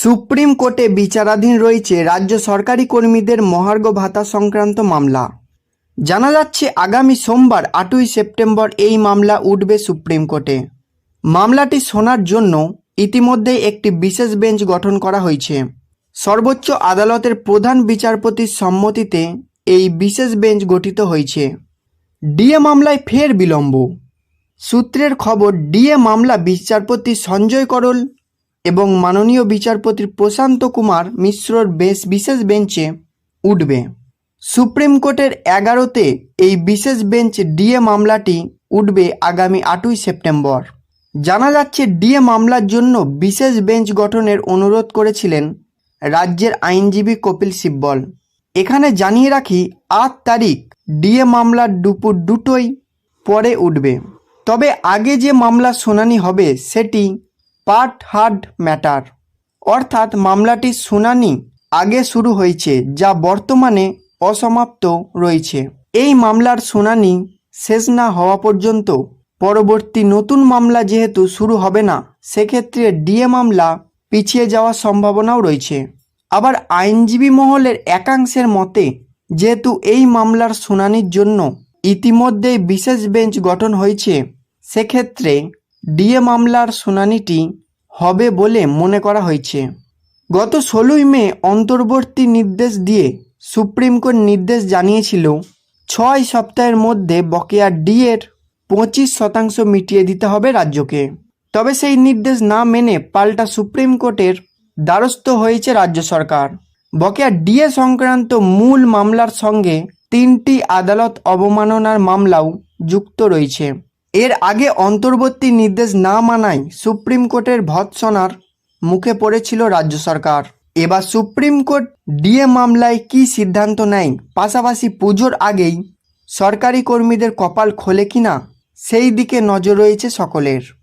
Supreme কোর্টে বিচারাধীন রয়েছে রাজ্য সরকারি কর্মীদের মহার্ঘ ভাতা সংক্রান্ত মামলা। জানা যাচ্ছে, আগামী সোমবার আটই সেপ্টেম্বর এই মামলা উঠবে সুপ্রিম কোর্টে। মামলাটি শোনার জন্য ইতিমধ্যে একটি বিশেষ বেঞ্চ গঠন করা হয়েছে। সর্বোচ্চ আদালতের প্রধান বিচারপতির সম্মতিতে এই বিশেষ বেঞ্চ গঠিত হয়েছে। ডিএ মামলায় ফের বিলম্ব। সূত্রের খবর, ডিএ মামলা বিচারপতি সঞ্জয় করল এবং মাননীয় বিচারপতি প্রশান্ত কুমার মিশ্রর বেশ বিশেষ বেঞ্চে উঠবে। সুপ্রিম কোর্টের এগারোতে এই বিশেষ বেঞ্চ ডিএ মামলাটি উঠবে আগামী আটই সেপ্টেম্বর। জানা যাচ্ছে ডিএ মামলার জন্য বিশেষ বেঞ্চ গঠনের অনুরোধ করেছিলেন রাজ্যের আইনজীবী কপিল সিব্বল। এখানে জানিয়ে রাখি, আট তারিখ ডিএ মামলার দুপুর দুটোই পরে উঠবে। তবে আগে যে মামলার শুনানি হবে সেটি পার্ট হার্ড ম্যাটার। অর্থাৎ মামলাটির শুনানি আগে শুরু হয়েছে, যা বর্তমানে অসমাপ্ত রয়েছে। এই মামলার শুনানি শেষ না হওয়া পর্যন্ত পরবর্তী নতুন মামলা যেহেতু শুরু হবে না, সেক্ষেত্রে ডিএ মামলা পিছিয়ে যাওয়ার সম্ভাবনাও রয়েছে। আবার আইনজীবী মহলের একাংশের মতে, যেহেতু এই মামলার শুনানির জন্য ইতিমধ্যেই বিশেষ বেঞ্চ গঠন হয়েছে, সেক্ষেত্রে ডিএ মামলার শুনানিটি হবে বলে মনে করা হয়েছে। গত ষোলোই মে অন্তর্বর্তী নির্দেশ দিয়ে সুপ্রিম কোর্ট নির্দেশ জানিয়েছিল, ছয় সপ্তাহের মধ্যে বকেয়া ডিএর পঁচিশ শতাংশ মিটিয়ে দিতে হবে রাজ্যকে। তবে সেই নির্দেশ না মেনে পাল্টা সুপ্রিম কোর্টের দ্বারস্থ হয়েছে রাজ্য সরকার। বকেয়া ডিএ সংক্রান্ত মূল মামলার সঙ্গে তিনটি আদালত অবমাননার মামলাও যুক্ত রয়েছে। এর আগে অন্তর্বর্তী নির্দেশ না মানায় সুপ্রিম কোর্টের ভৎসনার মুখে পড়েছিল রাজ্য সরকার। এবার সুপ্রিম কোর্ট ডিএ মামলায় কি সিদ্ধান্ত নেয়? পাশাপাশি পুজোর আগেই সরকারি কর্মীদের কপাল খোলে কিনা? সেই দিকে নজর রয়েছে সকলের।